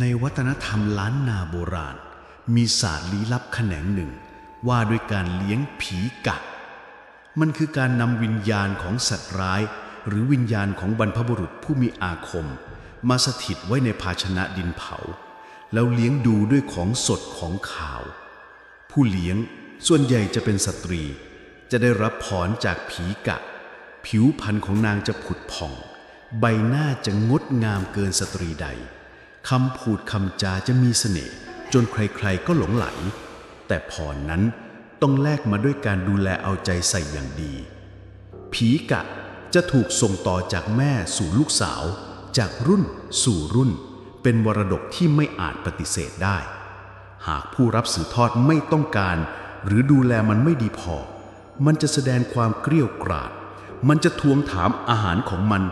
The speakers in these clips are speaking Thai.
ในวัฒนธรรมล้านนาโบราณ มีศาสตร์ลี้ลับแขนงหนึ่ง ว่าด้วยการเลี้ยงผีกะ มันคือการนำวิญญาณของสัตว์ร้าย หรือวิญญาณของบรรพบุรุษผู้มีอาคม มาสถิตไว้ในภาชนะดินเผา แล้วเลี้ยงดูด้วยของสดของขาว ผู้เลี้ยงส่วนใหญ่จะเป็นสตรี จะได้รับพรจากผีกะ ผิวพรรณของนางจะผุดผ่อง ใบหน้าจะงดงามเกินสตรีใด คำพูดคำจาจะมีเสน่ห์จนใครๆก็หลงไหล แต่พรนั้นต้องแลกมาด้วยการดูแลเอาใจใส่อย่างดี ผีกะจะถูกส่งต่อจากแม่สู่ลูกสาว จากรุ่นสู่รุ่น เป็นมรดกที่ไม่อาจปฏิเสธได้ หากผู้รับสืบทอดไม่ต้องการ หรือดูแลมันไม่ดีพอ มันจะแสดงความเกรี้ยวกราด มันจะทวงถามอาหารของมัน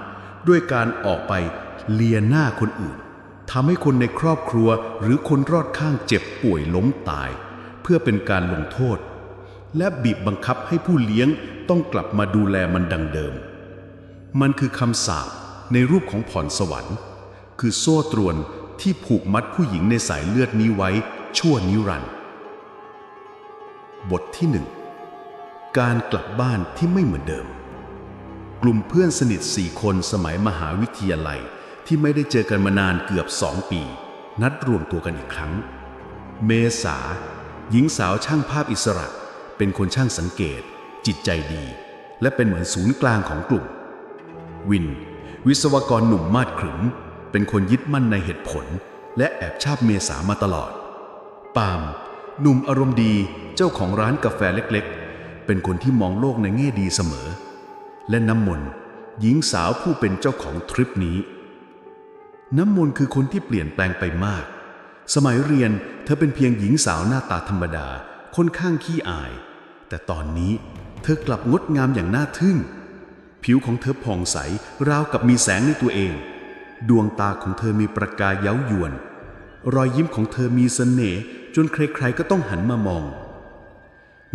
ด้วยการออกไปเลียหน้าคนอื่น ทำให้คนในครอบครัวหรือคนรอดข้างเจ็บป่วยล้มตาย เพื่อเป็นการลงโทษ และบีบบังคับให้ผู้เลี้ยงต้องกลับมาดูแลมันดังเดิม มันคือคำสาปในรูปของผ่อนสวรรค์ คือโซ่ตรวนที่ผูกมัดผู้หญิงในสายเลือดนี้ไว้ชั่วนิรันดร์บทที่หนึ่งการกลับบ้านที่ไม่เหมือนเดิม กลุ่มเพื่อนสนิทสี่คนสมัยมหาวิทยาลัย ที่ไม่ได้เจอกันมานานเกือบสองปี นัดรวมตัวกันอีกครั้ง เมษา หญิงสาวช่างภาพอิสระ เป็นคนช่างสังเกต จิตใจดี และเป็นเหมือนศูนย์กลางของกลุ่ม วิน วิศวกรหนุ่มมาดขรึม เป็นคนยึดมั่นในเหตุผล และแอบชอบเมษามาตลอด ปาล์มหนุ่มอารมณ์ดีเจ้าของร้านกาแฟเล็กๆ เป็นคนที่มองโลกในแง่ดีเสมอ และน้ำมนต์หญิงสาวผู้เป็นเจ้าของทริปนี้ น้ำมนต์คือคนที่เปลี่ยนแปลงไปมาก สมัยเรียนเธอเป็นเพียงหญิงสาวหน้าตาธรรมดาค่อนข้างขี้อาย แต่ตอนนี้เธอกลับงดงามอย่างน่าทึ่ง ผิวของเธอผ่องใสราวกับมีแสงในตัวเอง ดวงตาของเธอมีประกายเย้ายวน รอยยิ้มของเธอมีเสน่ห์จนใครๆก็ต้องหันมามอง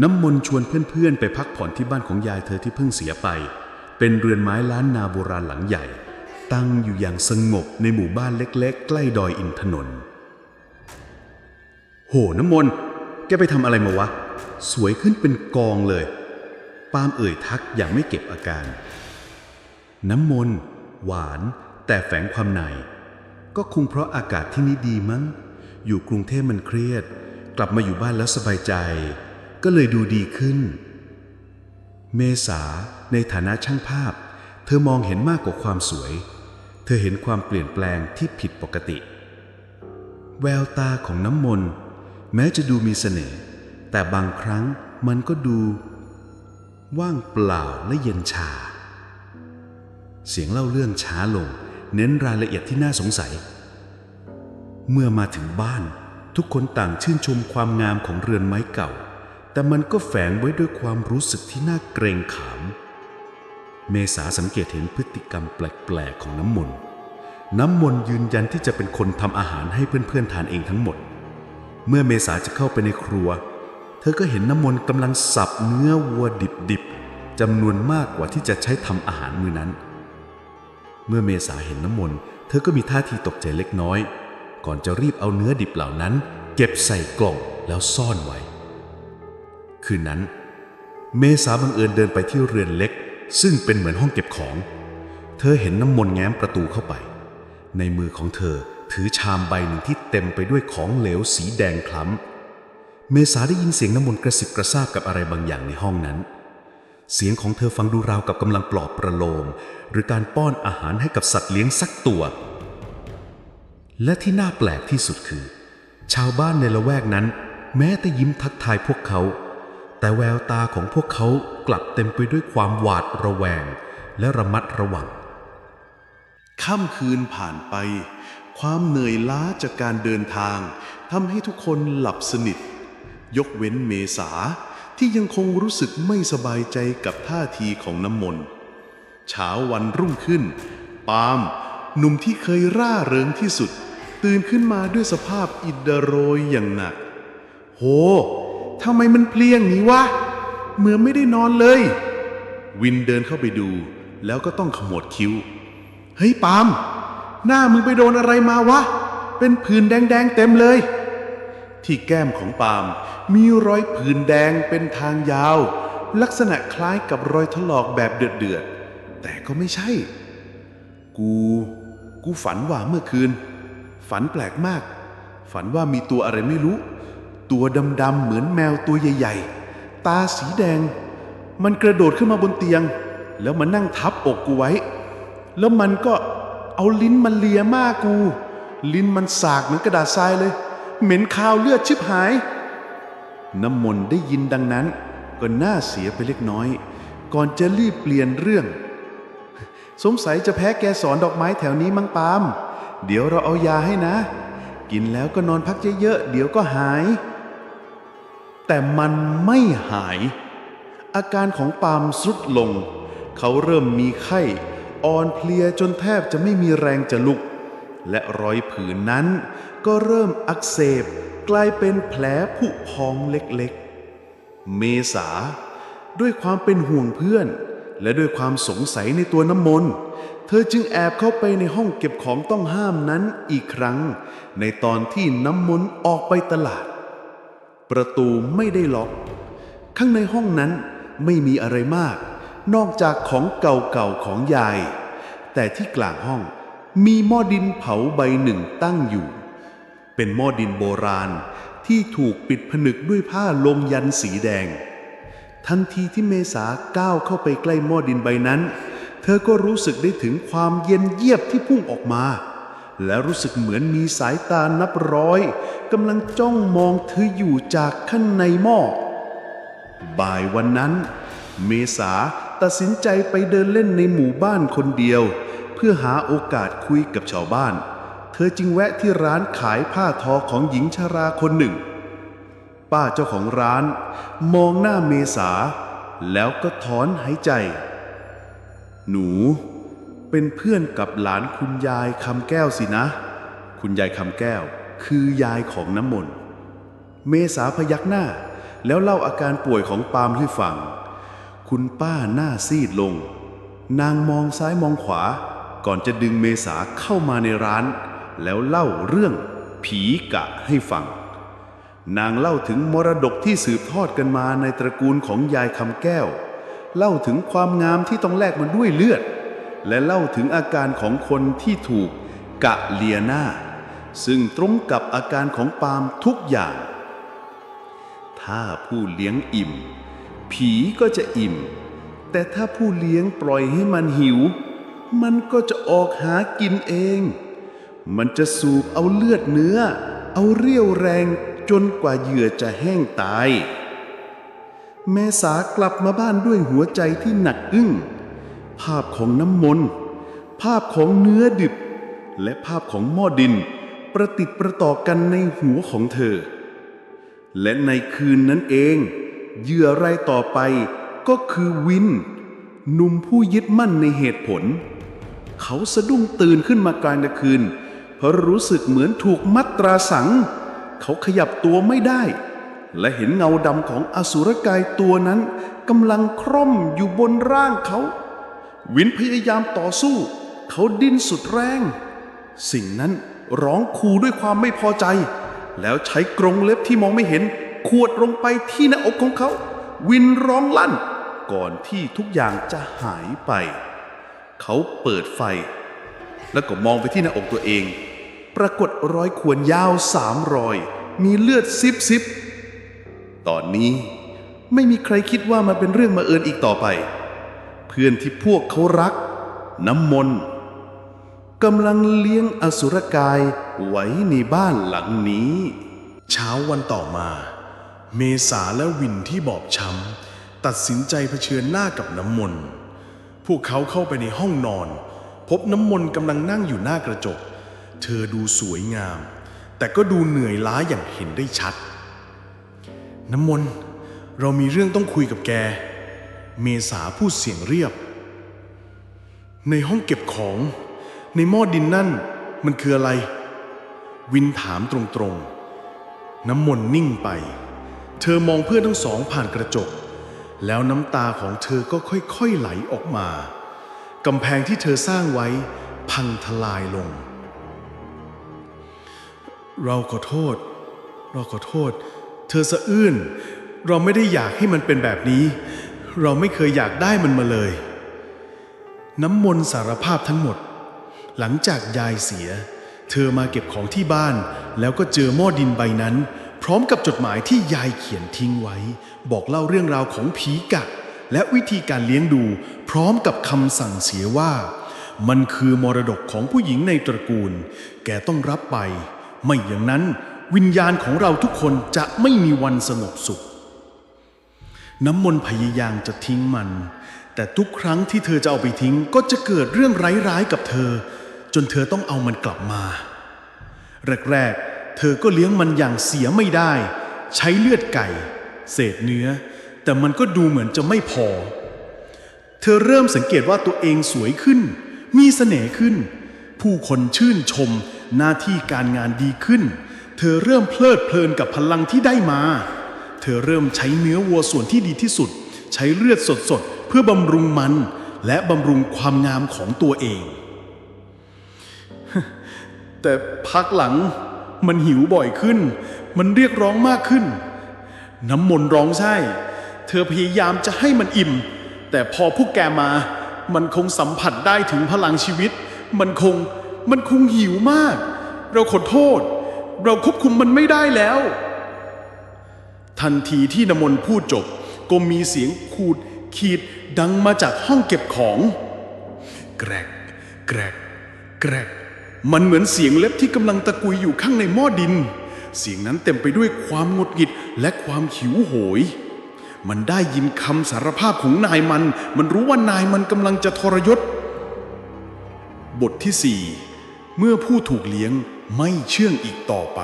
น้ำมนต์ชวนเพื่อนๆ ไปพักผ่อนที่บ้านของยายเธอที่เพิ่งเสียไป เป็นเรือนไม้ล้านนาโบราณหลังใหญ่ ตั้งอยู่อย่างสงบในหมู่บ้านเล็ก ๆ ใกล้ดอยอินทนนท์โหน้ำมนต์แกไปทำอะไรมาวะ สวยขึ้นเป็นกองเลย ปาล์มเอ่ยทักอย่างไม่เก็บอาการ น้ำมนต์หวานแต่แฝงความใน ก็คงเพราะอากาศที่นี่ดีมั้ง อยู่กรุงเทพมันเครียด กลับมาอยู่บ้านแล้วสบายใจ ก็เลยดูดีขึ้น เมษาในฐานะช่างภาพ เธอมองเห็นมากกว่าความสวย ธอเห็นความเปลี่ยนแปลงที่ผิดปกติ แววตาของน้ำมนต์แม้จะดูมีเสน่ห์แต่บางครั้งมันก็ดู ว่างเปล่าและเย็นชา เสียงเล่าเรื่องช้าลง เน้นรายละเอียดที่น่าสงสัย เมื่อมาถึงบ้านทุกคนต่างชื่นชมความงามของเรือนไม้เก่า แต่มันก็แฝงไว้ด้วยความรู้สึกที่น่าเกรงขาม เมษาสังเกตเห็นพฤติกรรมแปลกๆของน้ำมนต์ น้ำมนต์ยืนยันที่จะเป็นคนทำอาหารให้เพื่อนๆทานเองทั้งหมด เมื่อเมษาจะเข้าไปในครัว เธอก็เห็นน้ำมนต์กำลังสับเนื้อวัวดิบๆจำนวนมากกว่าที่จะใช้ทำอาหารมื้อนั้น เมื่อเมษาเห็นน้ำมนต์ เธอก็มีท่าทีตกใจเล็กน้อย ก่อนจะรีบเอาเนื้อดิบเหล่านั้น เก็บใส่กล่องแล้วซ่อนไว้ คืนนั้น เมษาบังเอิญเดินไปที่เรือนเล็ก ซึ่งเป็นเหมือนห้องเก็บของ เธอเห็นน้ำมนต์แง้มประตูเข้าไป ในมือของเธอถือชามใบหนึ่งที่เต็มไปด้วยของเหลวสีแดงคล้ำ เมษาได้ยินเสียงน้ำมนต์กระสิบกระซาบกับอะไรบางอย่างในห้องนั้น เสียงของเธอฟังดูราวกับกำลังปลอบประโลม หรือการป้อนอาหารให้กับสัตว์เลี้ยงสักตัว และที่น่าแปลกที่สุดคือ ชาวบ้านในละแวกนั้น แม้แต่ยิ้มทักทายพวกเขา แต่แววตาของพวกเขากลับเต็มไปด้วยความหวาดระแวงและระมัดระวัง ค่ำคืนผ่านไป ความเหนื่อยล้าจากการเดินทางทำให้ทุกคนหลับสนิท ยกเว้นเมษาที่ยังคงรู้สึกไม่สบายใจกับท่าทีของน้ำมนต์เช้าวันรุ่งขึ้น ปาล์มหนุ่มที่เคยร่าเริงที่สุด ตื่นขึ้นมาด้วยสภาพอิดโรยอย่างหนัก โห ทำไมมันเพลียงนี้วะ เหมือนไม่ได้นอนเลย วินเดินเข้าไปดู แล้วก็ต้องขมวดคิ้ว เฮ้ยปาล์มหน้ามึงไปโดนอะไรมาวะ เป็นผื่นแดงๆเต็มเลย ที่แก้มของปาล์มมีรอยผื่นแดงเป็นทางยาว ลักษณะคล้ายกับรอยถลอกแบบเดือดๆ แต่ก็ไม่ใช่ กู กูฝันว่าเมื่อคืน ฝันแปลกมาก ฝันว่ามีตัวอะไรไม่รู้ ตัวดำๆเหมือนแมวตัวใหญ่ๆ ตาสีแดง มันกระโดดขึ้นมาบนเตียง แล้วมันนั่งทับอกกูไว้ แล้วมันก็เอาลิ้นมันเลียมากกู ลิ้นมันสากเหมือนกระดาษทรายเลย เหม็นคาวเลือดชิบหาย น้ำมนต์ได้ยินดังนั้น ก็น่าเสียไปเล็กน้อย ก่อนจะรีบเปลี่ยนเรื่อง สงสัยจะแพ้แกสอนดอกไม้แถวนี้มั้งปาล์มเดี๋ยวเราเอายาให้นะ กินแล้วก็นอนพักเยอะๆเดี๋ยวก็หาย แต่มันไม่หาย อาการของปาล์มสุดลง เขาเริ่มมีไข้ อ่อนเพลียจนแทบจะไม่มีแรงจะลุก และรอยผืนนั้นก็เริ่มอักเสบกลายเป็นแผลผุพองเล็กๆ เมษา ด้วยความเป็นห่วงเพื่อน และด้วยความสงสัยในตัวน้ำมนต์เธอจึงแอบเข้าไปในห้องเก็บของต้องห้ามนั้นอีกครั้ง ในตอนที่น้ำมนต์ออกไปตลาด ประตูไม่ได้ล็อก ข้างในห้องนั้นไม่มีอะไรมาก นอกจากของเก่าๆของยาย แต่ที่กลางห้องมีหม้อดินเผาใบหนึ่งตั้งอยู่ เป็นหม้อดินโบราณที่ถูกปิดผนึกด้วยผ้าลงยันสีแดง ทันทีที่เมษาก้าวเข้าไปใกล้หม้อดินใบนั้น เธอก็รู้สึกได้ถึงความเย็นเยียบที่พุ่งออกมา และรู้สึกเหมือนมีสายตานับร้อยกำลังจ้องมองเธออยู่จากข้างในหม้อ บ่ายวันนั้น เมษาตัดสินใจไปเดินเล่นในหมู่บ้านคนเดียว เพื่อหาโอกาสคุยกับชาวบ้าน เธอจึงแวะที่ร้านขายผ้าทอของหญิงชราคนหนึ่ง ป้าเจ้าของร้าน มองหน้าเมษา แล้วก็ถอนหายใจ หนู เป็นเพื่อนกับหลานคุณยายคำแก้วสินะ คุณยายคำแก้ว คือยายของน้ำมนต์ เมษาพยักหน้า แล้วเล่าอาการป่วยของปาล์มให้ฟัง คุณป้าหน้าซีดลง นางมองซ้ายมองขวา ก่อนจะดึงเมษาเข้ามาในร้าน แล้วเล่าเรื่องผีกะให้ฟัง นางเล่าถึงมรดกที่สืบทอดกันมาในตระกูลของยายคำแก้ว เล่าถึงความงามที่ต้องแลกมันด้วยเลือด และเล่าถึงอาการของคนที่ถูกกะเลียหน้าซึ่งตรงกับอาการของปาล์มทุกอย่าง ถ้าผู้เลี้ยงอิ่ม ผีก็จะอิ่ม แต่ถ้าผู้เลี้ยงปล่อยให้มันหิว มันก็จะออกหากินเอง มันจะสูบเอาเลือดเนื้อ เอาเรี่ยวแรงจนกว่าเหยื่อจะแห้งตาย แม่สากลับมาบ้านด้วยหัวใจที่หนักอึ้ง ภาพของน้ำมนต์ ภาพของเนื้อดิบ และภาพของหม้อดิน ประติดประต่อกันในหัวของเธอ และในคืนนั้นเองเหยื่อรายต่อไปก็คือวินหนุ่มผู้ยึดมั่นในเหตุผล เขาสะดุ้งตื่นขึ้นมากลางคืน เพราะรู้สึกเหมือนถูกมัดตราสัง เขาขยับตัวไม่ได้ และเห็นเงาดำของอสุรกายตัวนั้นกำลังคร่อมอยู่บนร่างเขา วินพยายามต่อสู้ เขาดิ้นสุดแรง สิ่งนั้นร้องคูด้วยความไม่พอใจ แล้วใช้กรงเล็บที่มองไม่เห็น ขวดลงไปที่หน้าอกของเขา วินร้องลั่น ก่อนที่ทุกอย่างจะหายไป เขาเปิดไฟ แล้วก็มองไปที่หน้าอกตัวเอง ปรากฏรอยข่วนยาวสามรอย มีเลือดซิบซิบตอนนี้ไม่มีใครคิดว่ามันเป็นเรื่องมาเอิญอีกต่อไป พื่อนที่พวกเขารัก น้ำมนต์กำลังเลี้ยงอสุรกายไว้ในบ้านหลังนี้ เช้าวันต่อมา เมษาและวินที่บอบช้ำตัดสินใจเผชิญหน้ากับน้ำมนต์พวกเขาเข้าไปในห้องนอน พบน้ำมนต์กำลังนั่งอยู่หน้ากระจก เธอดูสวยงาม แต่ก็ดูเหนื่อยล้าอย่างเห็นได้ชัด น้ำมนต์เรามีเรื่องต้องคุยกับแก เมษาพูดเสียงเรียบ ในห้องเก็บของ ในหม้อดินนั่น มันคืออะไร วินถามตรงๆ น้ำมนต์นิ่งไป เธอมองเพื่อนทั้งสองผ่านกระจก แล้วน้ำตาของเธอก็ค่อยๆไหลออกมากำแพงที่เธอสร้างไว้พังทลายลง เราขอโทษ เราขอโทษ เธอสะอื้น เราไม่ได้อยากให้มันเป็นแบบนี้ เราไม่เคยอยากได้มันมาเลย น้ำมนต์สารภาพทั้งหมด หลังจากยายเสีย เธอมาเก็บของที่บ้าน แล้วก็เจอหม้อดินใบนั้น พร้อมกับจดหมายที่ยายเขียนทิ้งไว้ บอกเล่าเรื่องราวของผีกะ และวิธีการเลี้ยงดู พร้อมกับคำสั่งเสียว่า มันคือมรดกของผู้หญิงในตระกูล แกต้องรับไป ไม่อย่างนั้น วิญญาณของเราทุกคนจะไม่มีวันสงบสุข น้ำมนต์พยายามจะทิ้งมัน แต่ทุกครั้งที่เธอจะเอาไปทิ้งก็จะเกิดเรื่องร้ายๆกับเธอ จนเธอต้องเอามันกลับมา แรกๆ เธอก็เลี้ยงมันอย่างเสียไม่ได้ ใช้เลือดไก่ เศษเนื้อ แต่มันก็ดูเหมือนจะไม่พอ เธอเริ่มสังเกตว่าตัวเองสวยขึ้น มีเสน่ห์ขึ้น ผู้คนชื่นชม หน้าที่การงานดีขึ้น เธอเริ่มเพลิดเพลินกับพลังที่ได้มา เธอเริ่มใช้เนื้อวัวส่วนที่ดีที่สุด ใช้เลือดสดๆ เพื่อบำรุงมัน และบำรุงความงามของตัวเอง แต่พักหลังมันหิวบ่อยขึ้น มันเรียกร้องมากขึ้น น้ำมนต์ร้องไห้เธอพยายามจะให้มันอิ่ม แต่พอพวกแกมา มันคงสัมผัสได้ถึงพลังชีวิต มันคงมันคงหิวมาก เราขอโทษ เราควบคุมมันไม่ได้แล้ว ทันทีที่น้ำมนต์พูดจบ ก็มีเสียงขูดขีดดังมาจากห้องเก็บของ แกรก แกรก แกรก มันเหมือนเสียงเล็บที่กำลังตะกุยอยู่ข้างในหม้อดิน เสียงนั้นเต็มไปด้วยความหงุดหงิดและความหิวโหย มันได้ยินคำสารภาพของนายมัน มันรู้ว่านายมันกำลังจะทรยศ บทที่สี่เมื่อผู้ถูกเลี้ยงไม่เชื่องอีกต่อไป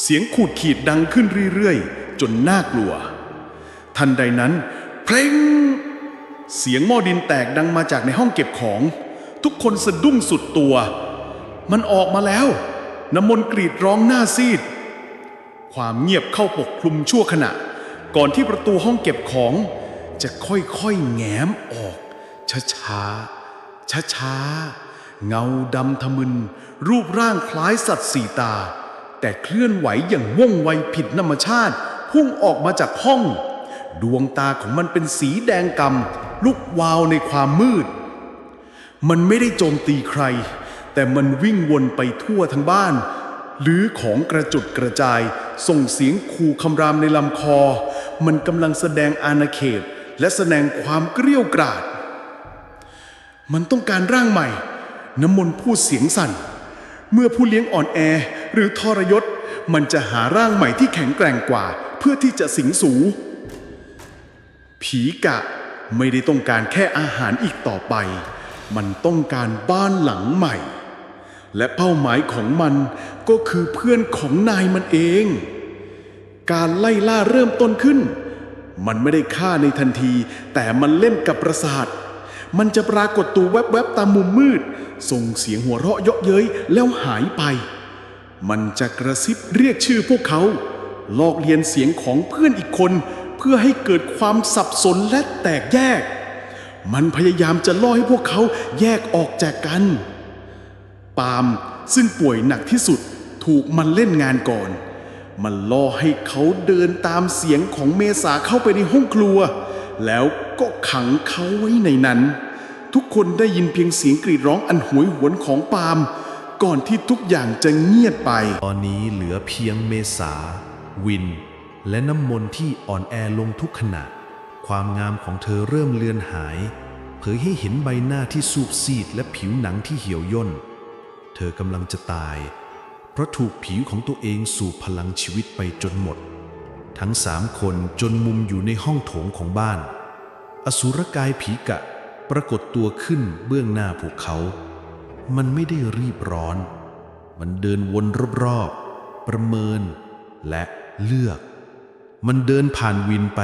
เสียงขูดขีดดังขึ้นเรื่อยๆ จนน่ากลัว ทันใดนั้น เพลง เสียงหม้อดินแตกดังมาจากในห้องเก็บของ ทุกคนสะดุ้งสุดตัว มันออกมาแล้ว น้ำมนต์กรีดร้องหน้าซีด ความเงียบเข้าปกคลุมชั่วขณะ ก่อนที่ประตูห้องเก็บของจะค่อยๆแง้มออก ช้าๆช้าๆเงาดำทะมึน รูปร่างคล้ายสัตว์สี่ตา แต่เคลื่อนไหวอย่างว่องไวผิดธรรมชาติ พุ่งออกมาจากห้อง ดวงตาของมันเป็นสีแดงกำลุกวาวในความมืด มันไม่ได้โจมตีใคร แต่มันวิ่งวนไปทั่วทั้งบ้าน หรือของกระจุดกระจาย ส่งเสียงขู่คำรามในลำคอ มันกำลังแสดงอาณาเขต และแสดงความเกรี้ยวกราดมันต้องการร่างใหม่ น้ำมนต์พูดเสียงสั่น เมื่อผู้เลี้ยงอ่อนแอหรือทรยศ มันจะหาร่างใหม่ที่แข็งแกร่งกว่า เพื่อที่จะสิงสู ผีกะไม่ได้ต้องการแค่อาหารอีกต่อไป มันต้องการบ้านหลังใหม่ และเป้าหมายของมันก็คือเพื่อนของนายมันเอง การไล่ล่าเริ่มต้นขึ้น มันไม่ได้ฆ่าในทันที แต่มันเล่นกับประสาท มันจะปรากฏตัวแวบๆตามมุมมืด ส่งเสียงหัวเราะเยาะเย้ยแล้วหายไป มันจะกระซิบเรียกชื่อพวกเขา ลอกเลียนเสียงของเพื่อนอีกคน เพื่อให้เกิดความสับสนและแตกแยก มันพยายามจะล่อให้พวกเขาแยกออกจากกัน ปาล์มซึ่งป่วยหนักที่สุดถูกมันเล่นงานก่อน มันล่อให้เขาเดินตามเสียงของเมษาเข้าไปในห้องครัว แล้ว ก็ขังเขาไว้ในนั้น ทุกคนได้ยินเพียงเสียงกรีดร้องอันหวยหวนของปาล์มก่อนที่ทุกอย่างจะเงียบไป ตอนนี้เหลือเพียงเมษา วิน และน้ำมนต์ที่อ่อนแอลงทุกขณะ ความงามของเธอเริ่มเลือนหาย เผยให้เห็นใบหน้าที่สูบซีดและผิวหนังที่เหี่ยวย่น เธอกำลังจะตาย เพราะถูกผิวของตัวเองสูบพลังชีวิตไปจนหมด ทั้งสามคนจนมุมอยู่ในห้องโถงของบ้าน อสุรกายผีกะ ปรากฏตัวขึ้นเบื้องหน้าพวกเขา มันไม่ได้รีบร้อน มันเดินวนรอบๆ ประเมินและเลือก มันเดินผ่านวินไป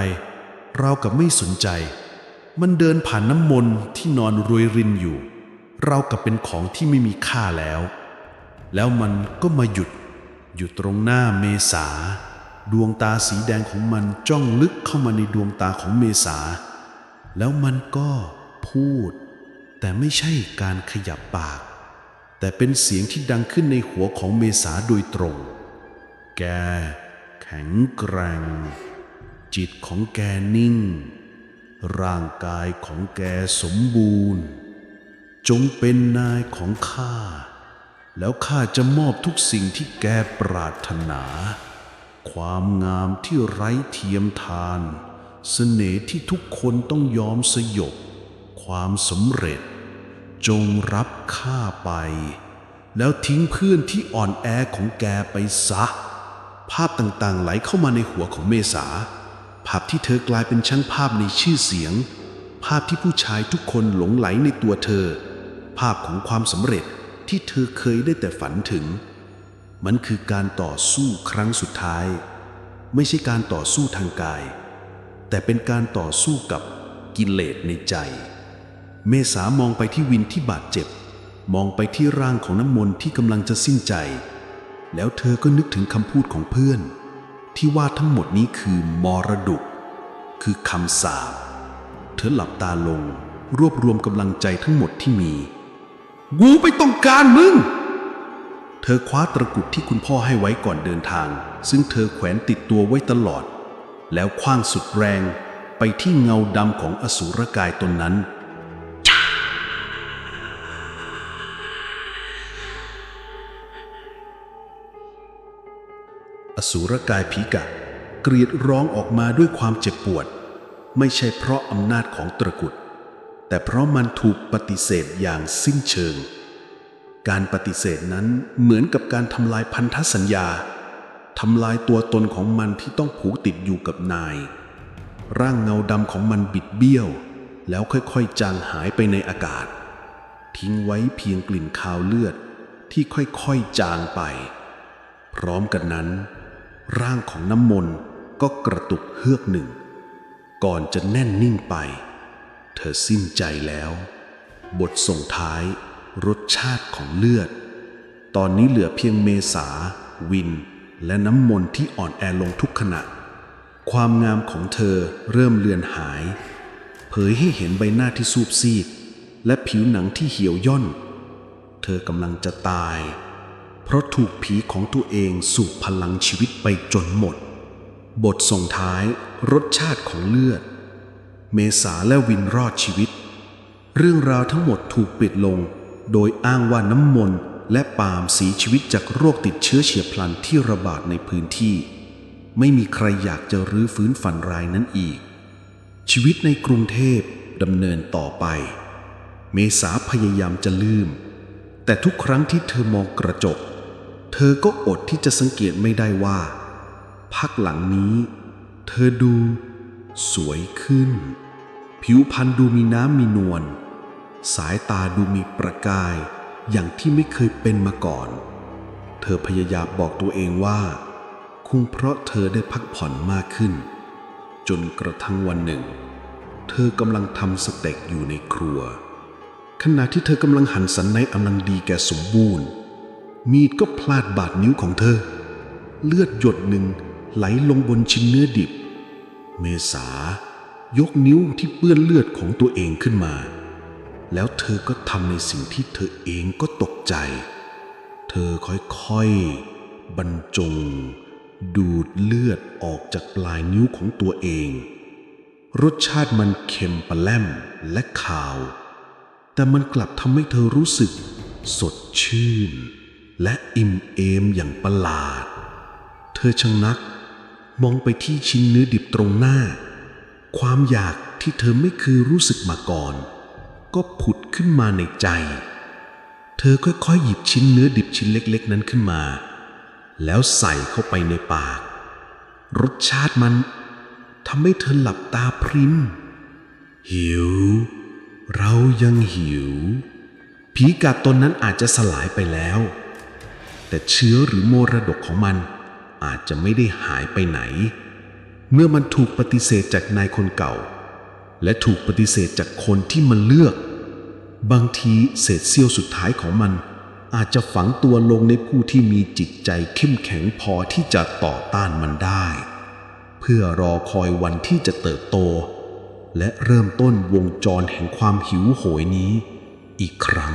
เรากับไม่สนใจ มันเดินผ่านน้ำมนต์ที่นอนรวยรินอยู่ เรากับเป็นของที่ไม่มีค่าแล้ว แล้วมันก็มาหยุด อยู่ตรงหน้าเมษา ดวงตาสีแดงของมันจ้องลึกเข้ามาในดวงตาของเมษา แล้วมันก็พูด แต่ไม่ใช่การขยับปาก แต่เป็นเสียงที่ดังขึ้นในหัวของเมษาโดยตรง แก แข็งแกร่ง จิตของแกนิ่ง ร่างกายของแกสมบูรณ์ จงเป็นนายของข้า แล้วข้าจะมอบทุกสิ่งที่แกปรารถนา ความงามที่ไร้เทียมทาน เสน่ห์ที่ทุกคนต้องยอมสยบ ความสำเร็จ จงรับข้าไป แล้วทิ้งเพื่อนที่อ่อนแอของแกไปซะ ภาพต่างๆไหลเข้ามาในหัวของเมษา ภาพที่เธอกลายเป็นช่างภาพในชื่อเสียง ภาพที่ผู้ชายทุกคนหลงไหลในตัวเธอ ภาพของความสำเร็จที่เธอเคยได้แต่ฝันถึง มันคือการต่อสู้ครั้งสุดท้าย ไม่ใช่การต่อสู้ทางกาย แต่เป็นการต่อสู้กับกิเลสในใจ เมษามองไปที่วินที่บาดเจ็บ มองไปที่ร่างของน้ำมนต์ที่กำลังจะสิ้นใจ แล้วเธอก็นึกถึงคำพูดของเพื่อน ที่ว่าทั้งหมดนี้คือมรดกคือคำสาปเธอหลับตาลง รวบรวมกำลังใจทั้งหมดที่มีกูไม่ต้องการมึง เธอคว้าตะกุดที่คุณพ่อให้ไว้ก่อนเดินทาง ซึ่งเธอแขวนติดตัวไว้ตลอด แล้วคว้างสุดแรงไปที่เงาดำของอสูรกายตนนั้น อสูรกายผีกะกรีดร้องออกมาด้วยความเจ็บปวด ไม่ใช่เพราะอำนาจของตะกุด แต่เพราะมันถูกปฏิเสธอย่างสิ้นเชิง การปฏิเสธนั้นเหมือนกับการทำลายพันธสัญญา ทำลายตัวตนของมันที่ต้องผูกติดอยู่กับนาย ร่างเงาดำของมันบิดเบี้ยว แล้วค่อยๆจางหายไปในอากาศ ทิ้งไว้เพียงกลิ่นคาวเลือดที่ค่อยๆจางไป พร้อมกันนั้น ร่างของน้ำมนต์ก็กระตุกเฮือกหนึ่ง ก่อนจะแน่นนิ่งไป เธอสิ้นใจแล้ว บทส่งท้ายรสชาติของเลือด ตอนนี้เหลือเพียงเมษา วิน และน้ำมนต์ที่อ่อนแอลงทุกขณะ ความงามของเธอเริ่มเลือนหาย เผยให้เห็นใบหน้าที่ซูบซีด และผิวหนังที่เหี่ยวย่น เธอกำลังจะตาย เพราะถูกผีของตัวเองสูบพลังชีวิตไปจนหมด บทส่งท้ายรสชาติของเลือด เมษาและวินรอดชีวิต เรื่องราวทั้งหมดถูกปิดลง โดยอ้างว่าน้ำมนต์ และปาล์มสีชีวิตจากโรคติดเชื้อเฉียบพลันที่ระบาดในพื้นที่ ไม่มีใครอยากจะรื้อฟื้นฝันร้ายนั้นอีก ชีวิตในกรุงเทพดำเนินต่อไป เมษาพยายามจะลืม แต่ทุกครั้งที่เธอมองกระจก เธอก็อดที่จะสังเกตไม่ได้ว่า พักหลังนี้ เธอดู สวยขึ้น ผิวพรรณดูมีน้ำมีนวลสายตาดูมีประกาย อย่างที่ไม่เคยเป็นมาก่อน เธอพยายามบอกตัวเองว่า คงเพราะเธอได้พักผ่อนมากขึ้น จนกระทั่งวันหนึ่ง เธอกำลังทำสเต็กอยู่ในครัว ขณะที่เธอกำลังหันสันในกำลังดีแก่สมบูรณ์ มีดก็พลาดบาดนิ้วของเธอ เลือดหยดหนึ่งไหลลงบนชิ้นเนื้อดิบ เมษายกนิ้วที่เปื้อนเลือดของตัวเองขึ้นมา แล้วเธอก็ทำในสิ่งที่เธอเองก็ตกใจ เธอค่อยๆ บรรจง ดูดเลือดออกจากปลายนิ้วของตัวเอง รสชาติมันเค็มปะแลมและขาว แต่มันกลับทำให้เธอรู้สึก สดชื่น และอิ่มเอมอย่างประหลาด เธอชะงัก มองไปที่ชิ้นเนื้อดิบตรงหน้า ความอยากที่เธอไม่เคยรู้สึกมาก่อน ก็ผุดขึ้นมาในใจ เธอค่อยๆหยิบชิ้นเนื้อดิบชิ้นเล็กๆ นั้นขึ้นมา แล้วใส่เข้าไปในปาก รสชาติมันทำให้เธอหลับตาพริมหิว เรายังหิว ผีกาตนนั้นอาจจะสลายไปแล้ว แต่เชื้อหรือโมรดกของมันอาจจะไม่ได้หายไปไหน เมื่อมันถูกปฏิเสธจากนายคนเก่า และถูกปฏิเสธจากคนที่มันเลือก บางทีเศษเสี้ยวสุดท้ายของมัน อาจจะฝังตัวลงในผู้ที่มีจิตใจเข้มแข็งพอที่จะต่อต้านมันได้ เพื่อรอคอยวันที่จะเติบโต และเริ่มต้นวงจรแห่งความหิวโหยนี้ อีกครั้ง